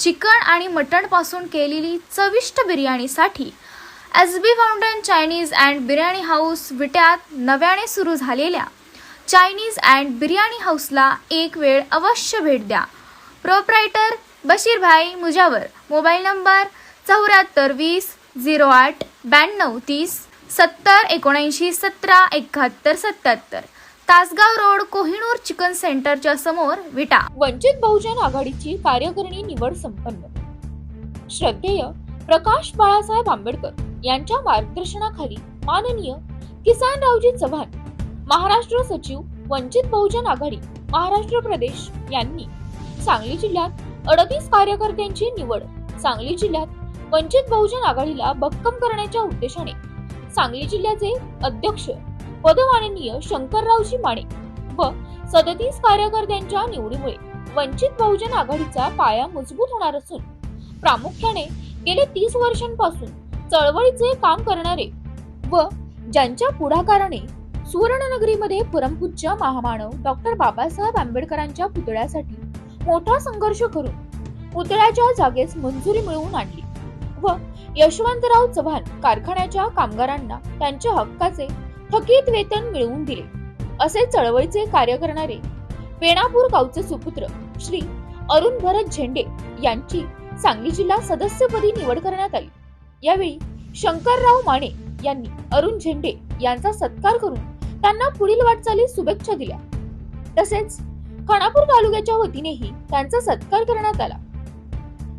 Chicken आणि मटणपासून केलेली चविष्ट बिर्याणीसाठी S B fountain Chinese and biryani house विट्यात नव्याने सुरू झालेल्या चायनीज अँड बिर्याणी हाऊसला एक वेळ अवश्य भेट द्या. Proprietor Bashirbhai Mujawar. Mobile number चौऱ्याहत्तर वीस झिरो आठ ब्याण्णव तीस सत्तर एकोणऐंशी सतरा एकाहत्तर सत्याहत्तर. तासगाव रोड कोहिनूर चिकन सेंटरच्या समोर विटा. वंचित बहुजन आघाडीची कार्यकारिणी निवड संपन्न. श्रद्धेय प्रकाश बाळासाहेब आंबेडकर यांच्या मार्गदर्शनाखाली माननीय किसानरावजी चव्हाण महाराष्ट्र सचिव वंचित बहुजन आघाडी महाराष्ट्र प्रदेश यांनी सांगली जिल्ह्यात अडतीस कार्यकर्त्यांची निवड सांगली जिल्ह्यात वंचित बहुजन आघाडीला भक्कम करण्याच्या उद्देशाने सांगली जिल्ह्याचे अध्यक्ष पदमाननीय शंकररावजी माने व सदतीस कार्यकर्त्यांच्या निवडीमुळे वंचित बहुजन आघाडीचा पाया मजबूत होणार असून प्रामुख्याने गेले तीस वर्षांपासून चळवळीचे काम करणारे व ज्यांच्या पुढाकाराने सुवर्णनगरीमध्ये परमपूज्य महामानव डॉक्टर बाबासाहेब आंबेडकरांच्या पुतळ्यासाठी मोठा संघर्ष करून पुतळ्याच्या जागेस मंजुरी मिळवून आणली व यशवंतराव चव्हाण कारखान्याच्या कामगारांना त्यांच्या हक्काचे थकीत वेतन मिळवून दिले. असे चळवळीचे कार्य करणारे पेणापूर गावचे सुपुत्र श्री अरुण भरत झेंडे यांची सांगली जिल्हा सदस्यपदी निवड करण्यात आली. यावेळी शंकरराव माने यांनी अरुण झेंडे यांचा सत्कार करून त्यांना पुढील वाटचाली शुभेच्छा दिल्या. तसेच खानापूर तालुक्याच्या वतीनेही त्यांचा सत्कार करण्यात आला.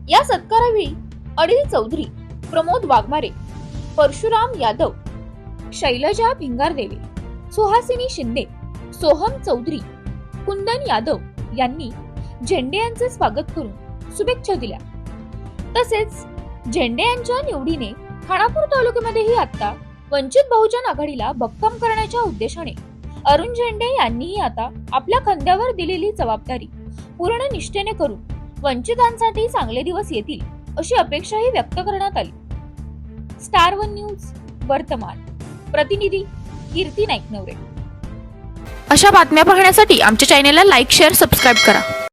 या सत्कारावेळी अनिल चौधरी प्रमोद वाघमारे परशुराम यादव शैलजा भिंगारदेवे सुहासिनी शिंदे सोहम चौधरी कुंदन यादव यांनी झेंडे यांचे स्वागत करून शुभेच्छा दिल्या. तसेच झेंडे यांच्या निवडीने खानापूर तालुक्यामध्येही आता वंचित बहुजन आघाडीला भक्कम करण्याच्या उद्देशाने अरुण झेंडे यांनीही आता आपल्या खांद्यावर दिलेली जबाबदारी पूर्ण निष्ठेने करून वंचितांसाठी चांगले दिवस येतील अशी अपेक्षाही व्यक्त करण्यात आली. स्टार वन न्यूज वर्तमान. प्रतिनिधी कीर्ती नाईकनवरे. अशा बातम्या पाहण्यासाठी आमच्या चॅनेलला लाईक शेअर सबस्क्राईब करा.